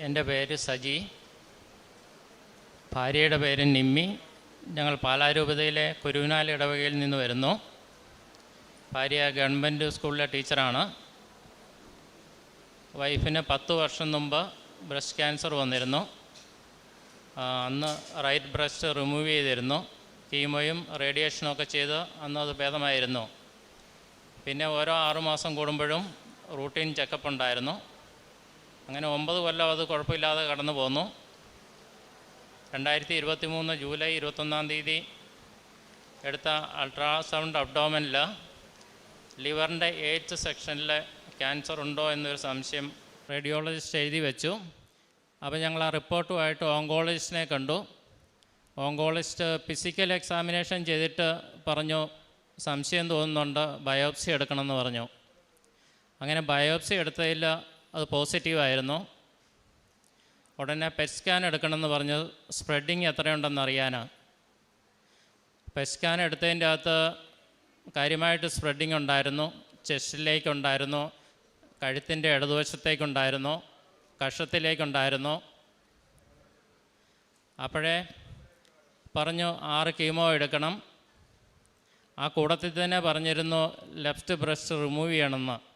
എന്റെ പേര് സജി. ഭാര്യയുടെ പേര് നിമ്മി. ഞങ്ങൾ പാലാരൂപതയിലെ കുരുവിനാൽ ഇടവകയിൽ നിന്ന് വരുന്നു. ഭാര്യ ഗവൺമെന്റ് സ്കൂളിലെ ടീച്ചറാണ്. വൈഫിന് പത്ത് വർഷം മുമ്പ് ബ്രസ്റ്റ് ക്യാൻസർ വന്നിരുന്നു. അന്ന് റൈറ്റ് ബ്രസ്റ്റ് റിമൂവ് ചെയ്തിരുന്നു. കീമോയും റേഡിയേഷനും ഒക്കെ ചെയ്ത് അന്ന് അത് ഭേദമായിരുന്നു. പിന്നെ ഓരോ ആറുമാസം കൂടുമ്പോഴും റൂട്ടീൻ ചെക്കപ്പ് ഉണ്ടായിരുന്നു. അങ്ങനെ ഒമ്പത് കൊല്ലം അത് കുഴപ്പമില്ലാതെ കടന്നു പോന്നു. രണ്ടായിരത്തി ഇരുപത്തി മൂന്ന് ജൂലൈ ഇരുപത്തൊന്നാം തീയതി എടുത്ത അൾട്രാസൗണ്ട് അബ്ഡോമനിൽ ലിവറിന്റെ എയ്ത്ത് സെക്ഷനിൽ ക്യാൻസർ ഉണ്ടോ എന്നൊരു സംശയം റേഡിയോളജിസ്റ്റ് എഴുതി വെച്ചു. അപ്പോൾ ഞങ്ങൾ ആ റിപ്പോർട്ടുമായിട്ട് ഓങ്കോളജിസ്റ്റിനെ കണ്ടു. ഓങ്കോളജിസ്റ്റ് ഫിസിക്കൽ എക്സാമിനേഷൻ ചെയ്തിട്ട് പറഞ്ഞു സംശയം തോന്നുന്നുണ്ട് ബയോപ്സി എടുക്കണമെന്ന് പറഞ്ഞു. അങ്ങനെ ബയോപ്സി എടുത്തതിൽ അത് പോസിറ്റീവായിരുന്നു. ഉടനെ പെറ്റ് സ്കാൻ എടുക്കണമെന്ന് പറഞ്ഞു സ്പ്രെഡിങ് എത്രയുണ്ടെന്ന് അറിയാനാണ് പെറ്റ് സ്കാൻ എടുത്തതിന്റെ അകത്ത് കാര്യമായിട്ട് സ്പ്രെഡിങ് ഉണ്ടായിരുന്നു. ചെസ്റ്റിലേക്കുണ്ടായിരുന്നു. കഴുത്തിന്റെ ഇടതുവശത്തേക്കുണ്ടായിരുന്നു. കഷത്തിലേക്കുണ്ടായിരുന്നു. അപ്പോഴേ പറഞ്ഞു ആറ് കീമോ എടുക്കണം. ആ കൂടത്തിൽ തന്നെ പറഞ്ഞിരുന്നു ലെഫ്റ്റ് ബ്രസ്റ്റ് റിമൂവ് ചെയ്യണമെന്ന്.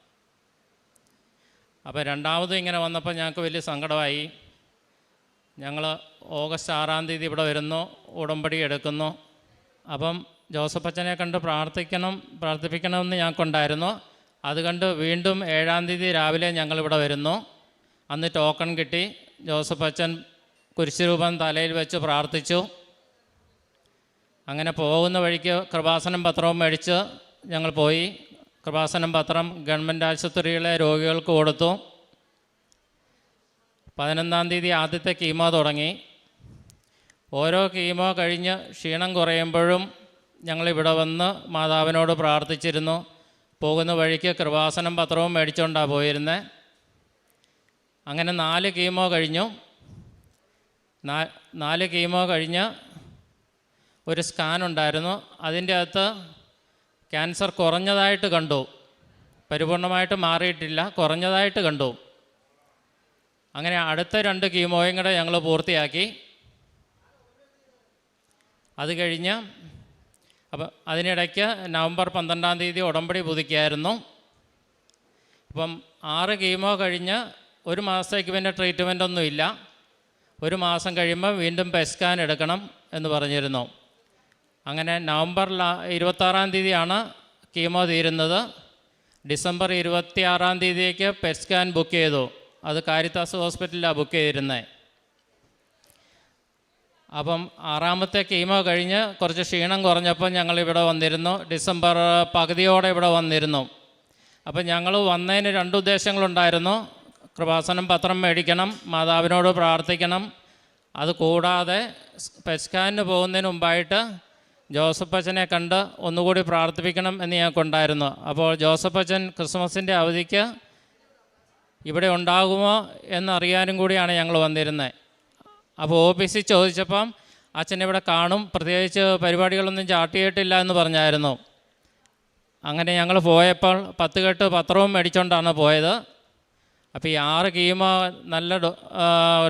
അപ്പോൾ രണ്ടാമത് ഇങ്ങനെ വന്നപ്പോൾ ഞങ്ങൾക്ക് വലിയ സങ്കടമായി. ഞങ്ങൾ ഓഗസ്റ്റ് ആറാം തീയതി ഇവിടെ വരുന്നു ഉടമ്പടി എടുക്കുന്നു. അപ്പം ജോസഫ് അച്ഛനെ കണ്ട് പ്രാർത്ഥിക്കണം പ്രാർത്ഥിപ്പിക്കണമെന്ന് ഞങ്ങൾക്കുണ്ടായിരുന്നു. അത് കണ്ട് വീണ്ടും ഏഴാം തീയതി രാവിലെ ഞങ്ങളിവിടെ വരുന്നു. അന്ന് ടോക്കൺ കിട്ടി. ജോസഫ് അച്ഛൻ കുരിശുരൂപം തലയിൽ വെച്ച് പ്രാർത്ഥിച്ചു. അങ്ങനെ പോകുന്ന വഴിക്ക് കൃപാസനം പത്രവും മേടിച്ച് ഞങ്ങൾ പോയി. കൃപാസനം പത്രം ഗവൺമെന്റ് ആശുപത്രിയിലെ രോഗികൾക്ക് കൊടുത്തു. പതിനൊന്നാം തീയതി ആദ്യത്തെ കീമോ തുടങ്ങി. ഓരോ കീമോ കഴിഞ്ഞ് ക്ഷീണം കുറയുമ്പോഴും ഞങ്ങളിവിടെ വന്ന് മാതാവിനോട് പ്രാർത്ഥിച്ചിരുന്നു. പോകുന്ന വഴിക്ക് കൃപാസനം പത്രവും മേടിച്ചുകൊണ്ടാണ് പോയിരുന്നത് അങ്ങനെ നാല് കീമോ കഴിഞ്ഞു. നാല് കീമോ കഴിഞ്ഞ് ഒരു സ്കാൻ ഉണ്ടായിരുന്നു. അതിന്റെ അകത്ത് ക്യാൻസർ കുറഞ്ഞതായിട്ട് കണ്ടു. പരിപൂർണമായിട്ട് മാറിയിട്ടില്ല കുറഞ്ഞതായിട്ട് കണ്ടു. അങ്ങനെ അടുത്ത രണ്ട് കീമോയും കൂടെ ഞങ്ങൾ പൂർത്തിയാക്കി. അത് കഴിഞ്ഞ് അപ്പം അതിനിടയ്ക്ക് നവംബർ പന്ത്രണ്ടാം തീയതി ഉടമ്പടി പുതുക്കിയായിരുന്നു. അപ്പം ആറ് കീമോ കഴിഞ്ഞ് ഒരു മാസത്തേക്ക് പിന്നെ ട്രീറ്റ്മെന്റ് ഒന്നുമില്ല. ഒരു മാസം കഴിയുമ്പോൾ വീണ്ടും പെസ്കാൻ സ്കാൻ എടുക്കണം എന്ന് പറഞ്ഞിരുന്നു. അങ്ങനെ നവംബർ ഇരുപത്താറാം തീയതിയാണ് കീമോ തീരുന്നത്. ഡിസംബർ ഇരുപത്തി ആറാം തീയതിക്ക് പെറ്റ് സ്കാൻ ബുക്ക് ചെയ്തു. അത് കാരിത്താസ് ഹോസ്പിറ്റലിലാണ് ബുക്ക് ചെയ്തിരുന്നത് അപ്പം ആറാമത്തെ കീമോ കഴിഞ്ഞ് കുറച്ച് ക്ഷീണം കുറഞ്ഞപ്പോൾ ഞങ്ങൾ ഇവിടെ വന്നിരുന്നു. ഡിസംബർ പകുതിയോടെ ഇവിടെ വന്നിരുന്നു. അപ്പം ഞങ്ങൾ വന്നതിന് രണ്ട് ഉദ്ദേശങ്ങളുണ്ടായിരുന്നു. കൃപാസനം പത്രം മേടിക്കണം മാതാവിനോട് പ്രാർത്ഥിക്കണം. അത് കൂടാതെ സ്കാനിന് പോകുന്നതിന് മുമ്പായിട്ട് ജോസഫ് അച്ഛനെ കണ്ട് ഒന്നുകൂടി പ്രാർത്ഥിപ്പിക്കണം എന്ന് ഞങ്ങൾക്കുണ്ടായിരുന്നു. അപ്പോൾ ജോസഫ് അച്ഛൻ ക്രിസ്മസിന്റെ അവധിക്ക് ഇവിടെ ഉണ്ടാകുമോ എന്നറിയാനും കൂടിയാണ് ഞങ്ങൾ വന്നിരുന്നത്. അപ്പോൾ ഓഫീസിൽ ചോദിച്ചപ്പം അച്ഛൻ ഇവിടെ കാണും പ്രത്യേകിച്ച് പരിപാടികളൊന്നും ചാട്ടിയിട്ടില്ല എന്ന് പറഞ്ഞായിരുന്നു. അങ്ങനെ ഞങ്ങൾ പോയപ്പോൾ പത്ത് കെട്ട് പത്രവും മേടിച്ചുകൊണ്ടാണ് പോയത്. അപ്പോൾ ഈ ആറ് കീമോ നല്ല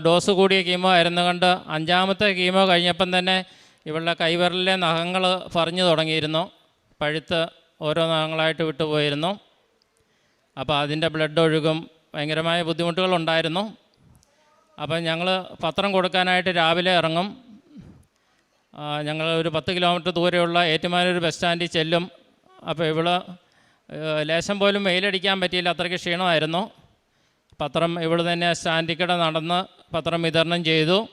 ഡോസ് കൂടിയ കീമോ ആയിരുന്നു കൊണ്ട് അഞ്ചാമത്തെ കീമോ കഴിഞ്ഞപ്പം തന്നെ ഇവളുടെ കൈവിരലിലെ നഖങ്ങൾ പറഞ്ഞു തുടങ്ങിയിരുന്നു. പഴുത്ത് ഓരോ നഖങ്ങളായിട്ട് വിട്ടുപോയിരുന്നു. അപ്പോൾ അതിന്റെ ബ്ലഡ് ഒഴുകും. ഭയങ്കരമായ ബുദ്ധിമുട്ടുകളുണ്ടായിരുന്നു അപ്പം ഞങ്ങൾ പത്രം കൊടുക്കാനായിട്ട് രാവിലെ ഇറങ്ങും. ഞങ്ങൾ ഒരു പത്ത് കിലോമീറ്റർ ദൂരെയുള്ള ഏറ്റുമാനൂർ ബസ് സ്റ്റാൻഡിൽ ചെല്ലും. അപ്പോൾ ഇവൾ ലേശം പോലും വെയിലടിക്കാൻ പറ്റിയില്ല. അത്രയ്ക്ക് ക്ഷീണമായിരുന്നു. പത്രം ഇവിടെ തന്നെ സ്റ്റാൻഡിൽ നടന്ന് പത്രം വിതരണം ചെയ്തു.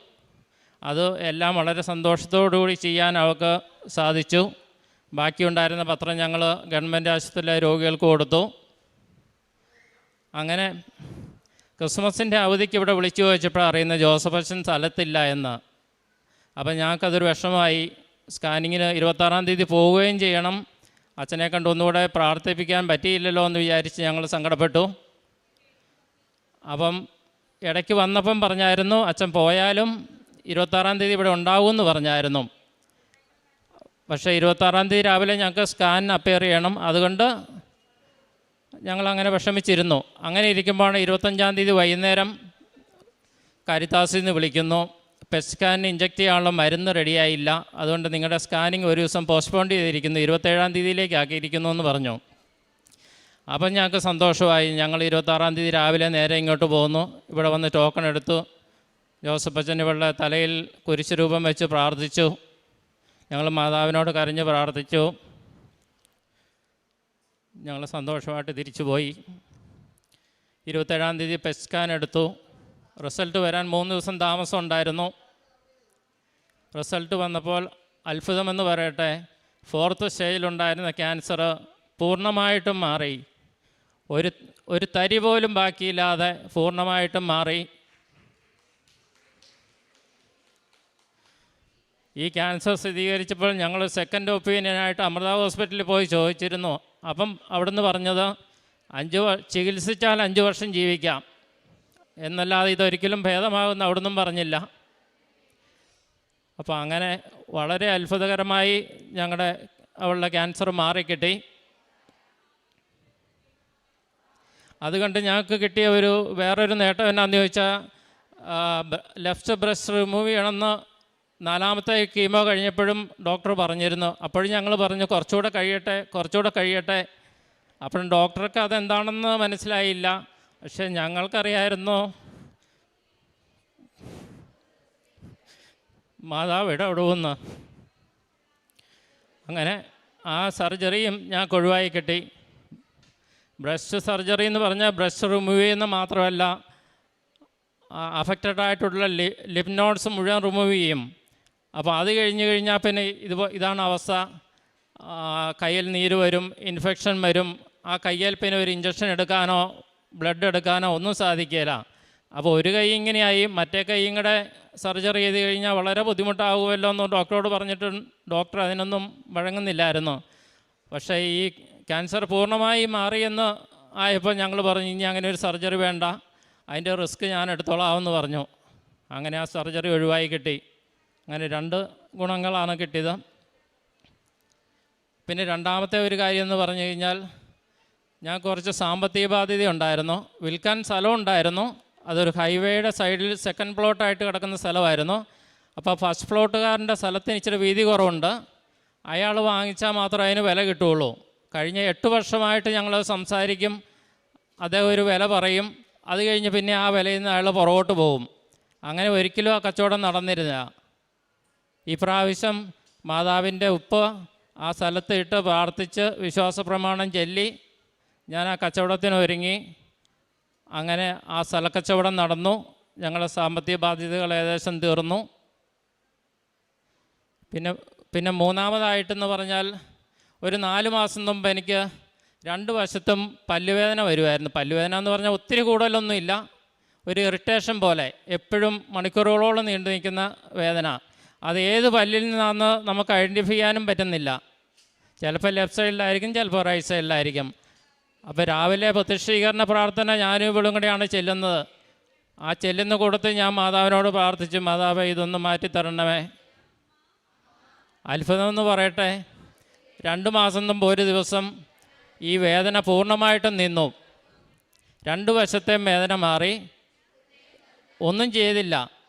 അത് എല്ലാം വളരെ സന്തോഷത്തോടു കൂടി ചെയ്യാൻ അവൾക്ക് സാധിച്ചു. ബാക്കിയുണ്ടായിരുന്ന പത്രം ഞങ്ങൾ ഗവൺമെന്റ് ആശുപത്രിയിലെ രോഗികൾക്ക് കൊടുത്തു. അങ്ങനെ ക്രിസ്മസിന്റെ അവധിക്ക് ഇവിടെ വിളിച്ചു ചോദിച്ചപ്പോൾ അറിയുന്ന ജോസഫ് അച്ഛൻ സ്ഥലത്തില്ല എന്ന്. അപ്പം ഞങ്ങൾക്കതൊരു വിഷമമായി. സ്കാനിങ്ങിന് ഇരുപത്താറാം തീയതി പോവുകയും ചെയ്യണം. അച്ഛനെ കണ്ട് ഒന്നുകൂടെ പ്രാർത്ഥിപ്പിക്കാൻ പറ്റിയില്ലല്ലോ എന്ന് വിചാരിച്ച് ഞങ്ങൾ സങ്കടപ്പെട്ടു. അപ്പം ഇടയ്ക്ക് വന്നപ്പം പറഞ്ഞായിരുന്നു അച്ഛൻ പോയാലും ഇരുപത്താറാം തീയതി ഇവിടെ ഉണ്ടാവുമെന്ന് പറഞ്ഞായിരുന്നു. പക്ഷേ ഇരുപത്താറാം തീയതി രാവിലെ ഞങ്ങൾക്ക് സ്കാൻ അപ്പയർ ചെയ്യണം. അതുകൊണ്ട് ഞങ്ങളങ്ങനെ വിഷമിച്ചിരുന്നു. അങ്ങനെ ഇരിക്കുമ്പോഴാണ് ഇരുപത്തഞ്ചാം തീയതി വൈകുന്നേരം കരിത്താസിൽ നിന്ന് വിളിക്കുന്നു. പെറ്റ് സ്കാനിന് ഇഞ്ചക്ട് ചെയ്യാനുള്ള മരുന്ന് റെഡിയായില്ല അതുകൊണ്ട് നിങ്ങളുടെ സ്കാനിങ് ഒരു ദിവസം പോസ്റ്റ്പോൺ ചെയ്തിരിക്കുന്നു. ഇരുപത്തേഴാം തീയതിയിലേക്ക് ആക്കിയിരിക്കുന്നു എന്ന് പറഞ്ഞു. അപ്പം ഞങ്ങൾക്ക് സന്തോഷമായി. ഞങ്ങൾ ഇരുപത്താറാം തീയതി രാവിലെ നേരെ ഇങ്ങോട്ട് പോകുന്നു. ഇവിടെ വന്ന് ടോക്കൺ എടുത്തു. ജോസഫ് അച്ഛൻ ഇവിടെ തലയിൽ കുരിശ് രൂപം വെച്ച് പ്രാർത്ഥിച്ചു. ഞങ്ങൾ മാതാവിനോട് കരഞ്ഞ് പ്രാർത്ഥിച്ചു. ഞങ്ങൾ സന്തോഷമായിട്ട് തിരിച്ചു പോയി. ഇരുപത്തേഴാം തീയതി പെസ്കാൻ സ്കാൻ എടുത്തു. റിസൾട്ട് വരാൻ മൂന്ന് ദിവസം താമസം ഉണ്ടായിരുന്നു. റിസൾട്ട് വന്നപ്പോൾ അത്ഭുതമെന്ന് പറയട്ടെ ഫോർത്ത് സ്റ്റേജിലുണ്ടായിരുന്ന ക്യാൻസർ പൂർണമായിട്ടും മാറി. ഒരു ഒരു തരി പോലും ബാക്കിയില്ലാതെ പൂർണമായിട്ടും മാറി. ഈ ക്യാൻസർ സ്ഥിരീകരിച്ചപ്പോൾ ഞങ്ങൾ സെക്കൻഡ് ഒപ്പീനിയനായിട്ട് അമൃത ഹോസ്പിറ്റലിൽ പോയി ചോദിച്ചിരുന്നു. അപ്പം അവിടുന്ന് പറഞ്ഞത് അഞ്ച് ചികിത്സിച്ചാൽ അഞ്ച് വർഷം ജീവിക്കാം. എന്നല്ലാതെ ഇതൊരിക്കലും ഭേദമാകുമെന്ന് അവിടുന്നും പറഞ്ഞില്ല. അപ്പോൾ അങ്ങനെ വളരെ അത്ഭുതകരമായി ഞങ്ങളുടെ അവളുടെ ക്യാൻസർ മാറിക്കിട്ടി. അതുകൊണ്ട് ഞങ്ങൾക്ക് കിട്ടിയ ഒരു വേറൊരു നേട്ടം എന്നാന്ന് ചോദിച്ചാൽ ലെഫ്റ്റ് ബ്രസ്റ്റ് റിമൂവ് ചെയ്യണമെന്ന് നാലാമത്തെ കീമോ കഴിഞ്ഞപ്പോഴും ഡോക്ടർ പറഞ്ഞിരുന്നു. അപ്പോഴും ഞങ്ങൾ പറഞ്ഞു കുറച്ചുകൂടെ കഴിയട്ടെ കുറച്ചുകൂടെ കഴിയട്ടെ. അപ്പോഴും ഡോക്ടർക്ക് അതെന്താണെന്ന് മനസ്സിലായില്ല. പക്ഷെ ഞങ്ങൾക്കറിയായിരുന്നു മാതാവ് ഇടപെടുമെന്ന് അങ്ങനെ ആ സർജറിയും ഞാൻ കൊഴുവായി കിട്ടി. ബ്രസ്റ്റ് സർജറി എന്ന് പറഞ്ഞാൽ ബ്രസ്റ്റ് റിമൂവ് ചെയ്യുന്ന മാത്രമല്ല അഫക്റ്റഡ് ആയിട്ടുള്ള ലിപ് നോട്ട്സ് മുഴുവൻ റിമൂവ് ചെയ്യും. അപ്പോൾ അത് കഴിഞ്ഞ് കഴിഞ്ഞാൽ പിന്നെ ഇത് ഇതാണ് അവസ്ഥ. കയ്യിൽ നീര് വരും ഇൻഫെക്ഷൻ വരും. ആ കയ്യിൽ പിന്നെ ഒരു ഇഞ്ചക്ഷൻ എടുക്കാനോ ബ്ലഡ് എടുക്കാനോ ഒന്നും സാധിക്കില്ല അപ്പോൾ ഒരു കൈ ഇങ്ങനെയായി മറ്റേ കൈയും കൂടെ സർജറി ചെയ്ത് കഴിഞ്ഞാൽ വളരെ ബുദ്ധിമുട്ടാകുമല്ലോ എന്ന് ഡോക്ടറോട് പറഞ്ഞിട്ട് ഡോക്ടർ അതിനൊന്നും വഴങ്ങുന്നില്ലായിരുന്നു. പക്ഷേ ഈ ക്യാൻസർ പൂർണമായി മാറിയെന്ന് ആയപ്പോൾ ഞങ്ങൾ പറഞ്ഞു ഇനി അങ്ങനെ ഒരു സർജറി വേണ്ട. അതിന്റെ റിസ്ക് ഞാൻ എടുത്തോളാമെന്ന് പറഞ്ഞു. അങ്ങനെ ആ സർജറി ഒഴിവായി കിട്ടി. അങ്ങനെ രണ്ട് ഗുണങ്ങളാണ് കിട്ടിയത്. പിന്നെ രണ്ടാമത്തെ ഒരു കാര്യം എന്ന് പറഞ്ഞു കഴിഞ്ഞാൽ ഞാൻ കുറച്ച് സാമ്പത്തിക ബാധ്യത ഉണ്ടായിരുന്നു. വിൽക്കാൻ സ്ഥലം ഉണ്ടായിരുന്നു. അതൊരു ഹൈവേയുടെ സൈഡിൽ സെക്കൻഡ് പ്ലോട്ടായിട്ട് കിടക്കുന്ന സ്ഥലമായിരുന്നു. അപ്പോൾ ഫസ്റ്റ് പ്ലോട്ടുകാരന്റെ സ്ഥലത്തിന് ഇച്ചിരി വീതി കുറവുണ്ട്. അയാൾ വാങ്ങിച്ചാൽ മാത്രമേ അതിന് വില കിട്ടുകയുള്ളൂ. കഴിഞ്ഞ എട്ട് വർഷമായിട്ട് ഞങ്ങൾ സംസാരിക്കും. അദ്ദേഹം ഒരു വില പറയും. അത് കഴിഞ്ഞ് പിന്നെ ആ വിലയിൽ നിന്ന് അയാൾ പുറകോട്ട് പോകും. അങ്ങനെ ഒരിക്കലും ആ കച്ചവടം നടന്നിരുന്നില്ല. ഈ പ്രാവശ്യം മാതാവിന്റെ ഉപ്പ് ആ സ്ഥലത്ത് ഇട്ട് പ്രാർത്ഥിച്ച് വിശ്വാസ പ്രമാണം ചൊല്ലി ഞാൻ ആ കച്ചവടത്തിന് ഒരുങ്ങി. അങ്ങനെ ആ സ്ഥലക്കച്ചവടം നടന്നു. ഞങ്ങളുടെ സാമ്പത്തിക ബാധ്യതകൾ ഏകദേശം തീർന്നു. പിന്നെ പിന്നെ മൂന്നാമതായിട്ടെന്ന് പറഞ്ഞാൽ ഒരു നാല് മാസം മുമ്പ് എനിക്ക് രണ്ട് വശത്തും പല്ലുവേദന വരുമായിരുന്നു പല്ലുവേദന എന്ന് പറഞ്ഞാൽ ഒത്തിരി കൂടുതലൊന്നുമില്ല. ഒരു ഇറിറ്റേഷൻ പോലെ എപ്പോഴും മണിക്കൂറുകളോളം നീണ്ടു നിൽക്കുന്ന വേദന. അത് ഏത് പല്ലിൽ നിന്നാണെന്ന് നമുക്ക് ഐഡന്റിഫൈ ചെയ്യാനും പറ്റുന്നില്ല. ചിലപ്പോൾ ലെഫ്റ്റ് സൈഡിലായിരിക്കും ചിലപ്പോൾ റൈറ്റ് സൈഡിലായിരിക്കും അപ്പോൾ രാവിലെ പ്രത്യക്ഷീകരണ പ്രാർത്ഥന ഞാനും ഇവളും കൂടെയാണ് ചെല്ലുന്നത്. ആ ചെല്ലുന്ന കൂടത്ത് ഞാൻ മാതാവിനോട് പ്രാർത്ഥിച്ചു മാതാവ് ഇതൊന്ന് മാറ്റി തരണമേ. അത്ഭുതമെന്ന് പറയട്ടെ രണ്ട് മാസം മുമ്പ് ഒരു ദിവസം ഈ വേദന പൂർണമായിട്ടും നിന്നു. രണ്ട് വശത്തെയും വേദന മാറി. ഒന്നും ചെയ്തില്ല.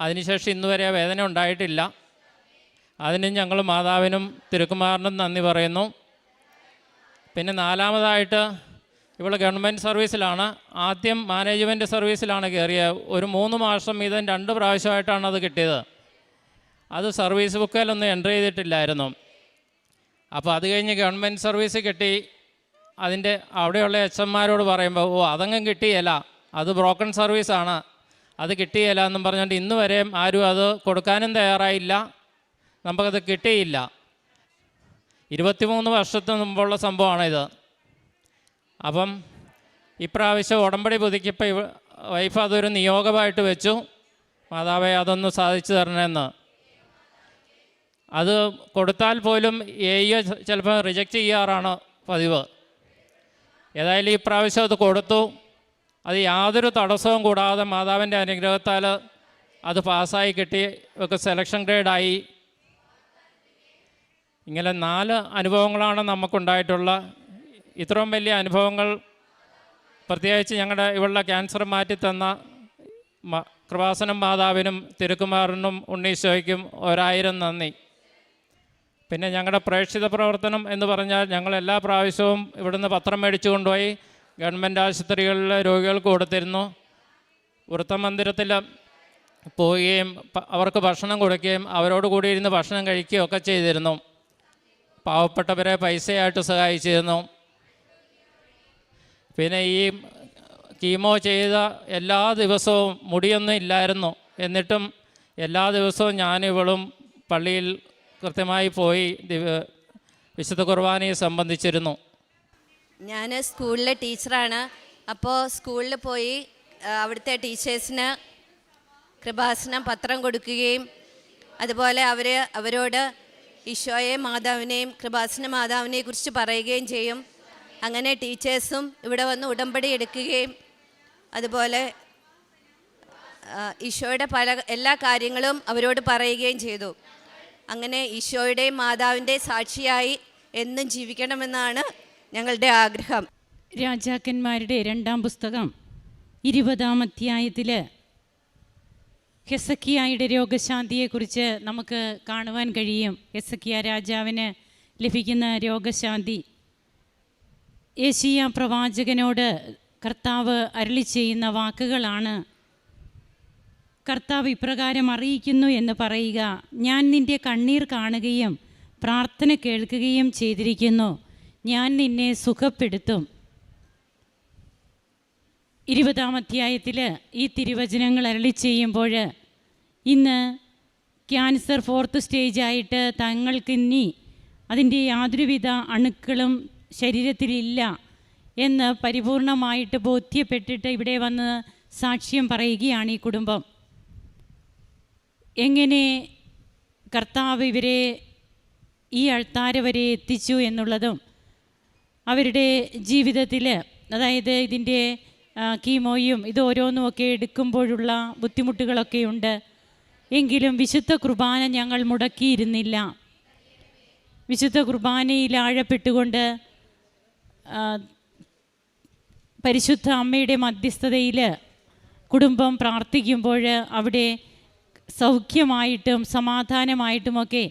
അതിനുശേഷം ഇന്ന് വരെ വേദന ഉണ്ടായിട്ടില്ല. അതിനും ഞങ്ങൾ മാതാവിനും തിരുക്കുമാറിനും നന്ദി പറയുന്നു. പിന്നെ നാലാമതായിട്ട് ഇവൾ ഗവൺമെന്റ് സർവീസിലാണ്. ആദ്യം മാനേജ്മെന്റ് സർവീസിലാണ് കയറിയത്. ഒരു മൂന്ന് മാസം വീതം രണ്ട് പ്രാവശ്യമായിട്ടാണ് അത് കിട്ടിയത്. അത് സർവീസ് ബുക്കിലൊന്നും എന്റർ ചെയ്തിട്ടില്ലായിരുന്നു. അപ്പോൾ അത് കഴിഞ്ഞ് ഗവൺമെന്റ് സർവീസ് കിട്ടി. അതിന്റെ അവിടെയുള്ള എച്ച് എമ്മാരോട് പറയുമ്പോൾ ഓ അതങ്ങും കിട്ടിയല്ല. അത് ബ്രോക്കൺ സർവീസാണ്. അത് കിട്ടിയില്ല എന്നും പറഞ്ഞുകൊണ്ട് ഇന്ന് വരെയും ആരും അത് കൊടുക്കാനും തയ്യാറായില്ല. നമുക്കത് കിട്ടിയില്ല. ഇരുപത്തിമൂന്ന് വർഷത്തിന് മുമ്പുള്ള സംഭവമാണിത്. അപ്പം ഇപ്രാവശ്യം ഉടമ്പടി പുതുക്കിയപ്പോൾ വൈഫ് അതൊരു നിയോഗമായിട്ട് വെച്ചു. മാതാവെ അതൊന്ന് സാധിച്ചു തരണമെന്ന്. അത് കൊടുത്താൽ പോലും എ ചിലപ്പോൾ റിജക്റ്റ് ചെയ്യാറാണ് പതിവ്. ഏതായാലും ഈ പ്രാവശ്യം അത് കൊടുത്തു. അത് യാതൊരു തടസ്സവും കൂടാതെ മാതാവിന്റെ അനുഗ്രഹത്താൽ അത് പാസ്സായി കിട്ടി ഒക്കെ സെലക്ഷൻ ഗ്രേഡായി ഇങ്ങനെ നാല് അനുഭവങ്ങളാണ് നമുക്കുണ്ടായിട്ടുള്ള. ഇത്രയും വലിയ അനുഭവങ്ങൾ പ്രത്യേകിച്ച് ഞങ്ങളുടെ ഇവളുടെ ക്യാൻസർ മാറ്റി തന്ന കൃപാസനം മാതാവിനും തിരുക്കുമാറിനും ഉണ്ണീശോയ്ക്കും ഒരായിരം നന്ദി. പിന്നെ ഞങ്ങളുടെ പ്രേക്ഷിത പ്രവർത്തനം എന്ന് പറഞ്ഞാൽ ഞങ്ങൾ എല്ലാ പ്രാവശ്യവും ഇവിടുന്ന് പത്രം മേടിച്ചു കൊണ്ടുപോയി. ഗവൺമെന്റ് ആശുപത്രികളിൽ രോഗികൾക്ക് കൊടുത്തിരുന്നു വൃത്തമന്ദിരത്തിൽ പോവുകയും അവർക്ക് ഭക്ഷണം കൊടുക്കുകയും അവരോട് കൂടി ഇരുന്ന് ഭക്ഷണം കഴിക്കുകയും ഒക്കെ ചെയ്തിരുന്നു. പാവപ്പെട്ടവരെ പൈസയായിട്ട് സഹായിച്ചിരുന്നു. പിന്നെ ഈ കീമോ ചെയ്ത എല്ലാ ദിവസവും മുടിയൊന്നും ഇല്ലായിരുന്നു. എന്നിട്ടും എല്ലാ ദിവസവും ഞാനിവളും പള്ളിയിൽ കൃത്യമായി പോയി വിശുദ്ധ കുർബാനയെ സംബന്ധിച്ചിരുന്നു. ഞാൻ സ്കൂളിലെ ടീച്ചറാണ്. അപ്പോൾ സ്കൂളിൽ പോയി അവിടുത്തെ ടീച്ചേഴ്സിന് കൃപാസനം പത്രം കൊടുക്കുകയും അതുപോലെ അവർ അവരോട് ഈശോയെ മാതാവിനെയും കൃപാസന മാതാവിനെ കുറിച്ച് പറയുകയും ചെയ്യും. അങ്ങനെ ടീച്ചേഴ്സും ഇവിടെ വന്ന് ഉടമ്പടി എടുക്കുകയും അതുപോലെ ഈശോയുടെ പല എല്ലാ കാര്യങ്ങളും അവരോട് പറയുകയും ചെയ്തു. അങ്ങനെ ഈശോയുടെയും മാതാവിന്റെയും സാക്ഷിയായി എന്നും ജീവിക്കണമെന്നാണ് ഞങ്ങളുടെ ആഗ്രഹം. രാജാക്കന്മാരുടെ രണ്ടാം പുസ്തകം ഇരുപതാം അധ്യായത്തിൽ ഹെസക്കിയായുടെ രോഗശാന്തിയെക്കുറിച്ച് നമുക്ക് കാണുവാൻ കഴിയും. ഹെസക്കിയ രാജാവിന് ലഭിക്കുന്ന രോഗശാന്തി. ഏഷ്യ പ്രവാചകനോട് കർത്താവ് അരളി ചെയ്യുന്ന വാക്കുകളാണ്. കർത്താവ് ഇപ്രകാരം അറിയിക്കുന്നു എന്ന് പറയുക ഞാൻ നിന്റെ കണ്ണീർ കാണുകയും പ്രാർത്ഥന കേൾക്കുകയും ചെയ്തിരിക്കുന്നു. ഞാൻ നിന്നെ സുഖപ്പെടുത്തും. ഇരുപതാം അധ്യായത്തിൽ ഈ തിരുവചനങ്ങൾ അരളി ചെയ്യുമ്പോൾ ഇന്ന് ക്യാൻസർ ഫോർത്ത് സ്റ്റേജായിട്ട് തങ്ങൾക്കിനി അതിന്റെ യാതൊരുവിധ അണുക്കളും ശരീരത്തിലില്ല എന്ന് പരിപൂർണമായിട്ട് ബോധ്യപ്പെട്ടിട്ട് ഇവിടെ വന്ന് സാക്ഷ്യം പറയുകയാണ് ഈ കുടുംബം. എങ്ങനെ കർത്താവ് ഇവരെ ഈ അൾത്താര വരെ എത്തിച്ചു എന്നുള്ളതും അവരുടെ ജീവിതത്തിൽ അതായത് ഇതിന്റെ കീമോയും ഇത് ഓരോന്നും ഒക്കെ എടുക്കുമ്പോഴുള്ള ബുദ്ധിമുട്ടുകളൊക്കെ ഉണ്ട് എങ്കിലും വിശുദ്ധ കുർബാന ഞങ്ങൾ മുടക്കിയിരുന്നില്ല. വിശുദ്ധ കുർബാനയിൽ ആഴപ്പെട്ടുകൊണ്ട് പരിശുദ്ധ അമ്മയുടെ മധ്യസ്ഥതയിൽ കുടുംബം പ്രാർത്ഥിക്കുമ്പോൾ അവിടെ സൗഖ്യമായിട്ടും സമാധാനമായിട്ടുമൊക്കെ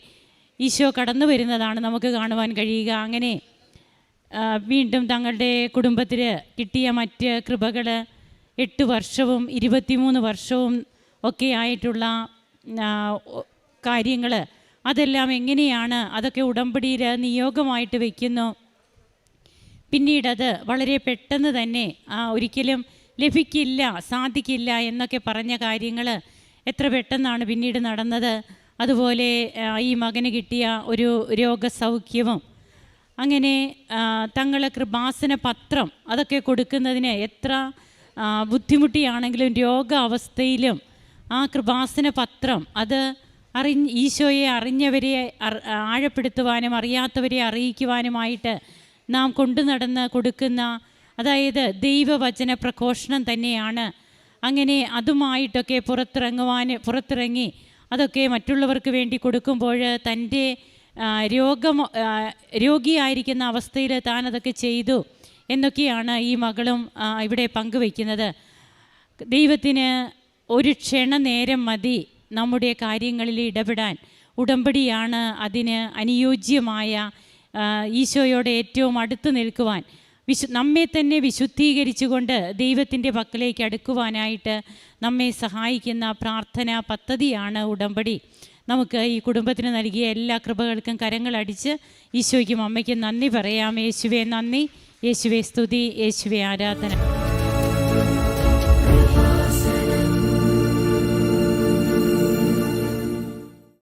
ഈശോ കടന്നു വരുന്നതാണ് നമുക്ക് കാണുവാൻ കഴിയുക. അങ്ങനെ വീണ്ടും തങ്ങളുടെ കുടുംബത്തിൽ കിട്ടിയ മറ്റ് കൃപകൾ എട്ട് വർഷവും ഇരുപത്തിമൂന്ന് വർഷവും ഒക്കെ ആയിട്ടുള്ള കാര്യങ്ങൾ അതെല്ലാം എങ്ങനെയാണ് അതൊക്കെ ഉടമ്പടിയിൽ നിയോഗമായിട്ട് വയ്ക്കുന്നു പിന്നീടത് വളരെ പെട്ടെന്ന് തന്നെ ഒരിക്കലും ലഭിക്കില്ല സാധിക്കില്ല എന്നൊക്കെ പറഞ്ഞ കാര്യങ്ങൾ എത്ര പെട്ടെന്നാണ് പിന്നീട് നടന്നത്. അതുപോലെ ഈ മകന് കിട്ടിയ ഒരു രോഗസൗഖ്യവും അങ്ങനെ തങ്ങളെ കൃപാസന പത്രം അതൊക്കെ കൊടുക്കുന്നതിന് എത്ര ബുദ്ധിമുട്ടിയാണെങ്കിലും രോഗാവസ്ഥയിലും ആ കൃപാസന പത്രം അത് അറി ഈശോയെ അറിഞ്ഞവരെ ആഴപ്പെടുത്തുവാനും അറിയാത്തവരെ അറിയിക്കുവാനുമായിട്ട് നാം കൊണ്ടു നടന്ന് കൊടുക്കുന്ന അതായത് ദൈവവചന പ്രഘോഷണം തന്നെയാണ്. അങ്ങനെ അതുമായിട്ടൊക്കെ പുറത്തിറങ്ങുവാൻ പുറത്തിറങ്ങി അതൊക്കെ മറ്റുള്ളവർക്ക് വേണ്ടി കൊടുക്കുമ്പോൾ തന്റെ രോഗം രോഗിയായിരിക്കുന്ന അവസ്ഥയിൽ താൻ അതൊക്കെ ചെയ്തു എന്നൊക്കെയാണ് ഈ മകളും ഇവിടെ പങ്കുവയ്ക്കുന്നത്. ദൈവത്തിന് ഒരു ക്ഷണനേരം മതി നമ്മുടെ കാര്യങ്ങളിൽ ഇടപെടാൻ. ഉടമ്പടിയാണ് അതിന് അനുയോജ്യമായ ഈശോയോട് ഏറ്റവും അടുത്ത് നിൽക്കുവാൻ. വിശു നമ്മെ തന്നെ വിശുദ്ധീകരിച്ചുകൊണ്ട് ദൈവത്തിന്റെ പക്കലേക്ക് അടുക്കുവാനായിട്ട് നമ്മെ സഹായിക്കുന്ന പ്രാർത്ഥനാ പദ്ധതിയാണ് ഉടമ്പടി. നമുക്ക് ഈ കുടുംബത്തിന് നൽകിയ എല്ലാ കൃപകൾക്കും കരങ്ങളടിച്ച് ഈശോയ്ക്കും അമ്മയ്ക്കും നന്ദി പറയാം. യേശുവെ നന്ദി. യേശുവെ സ്തുതി. യേശുവെ ആരാധന.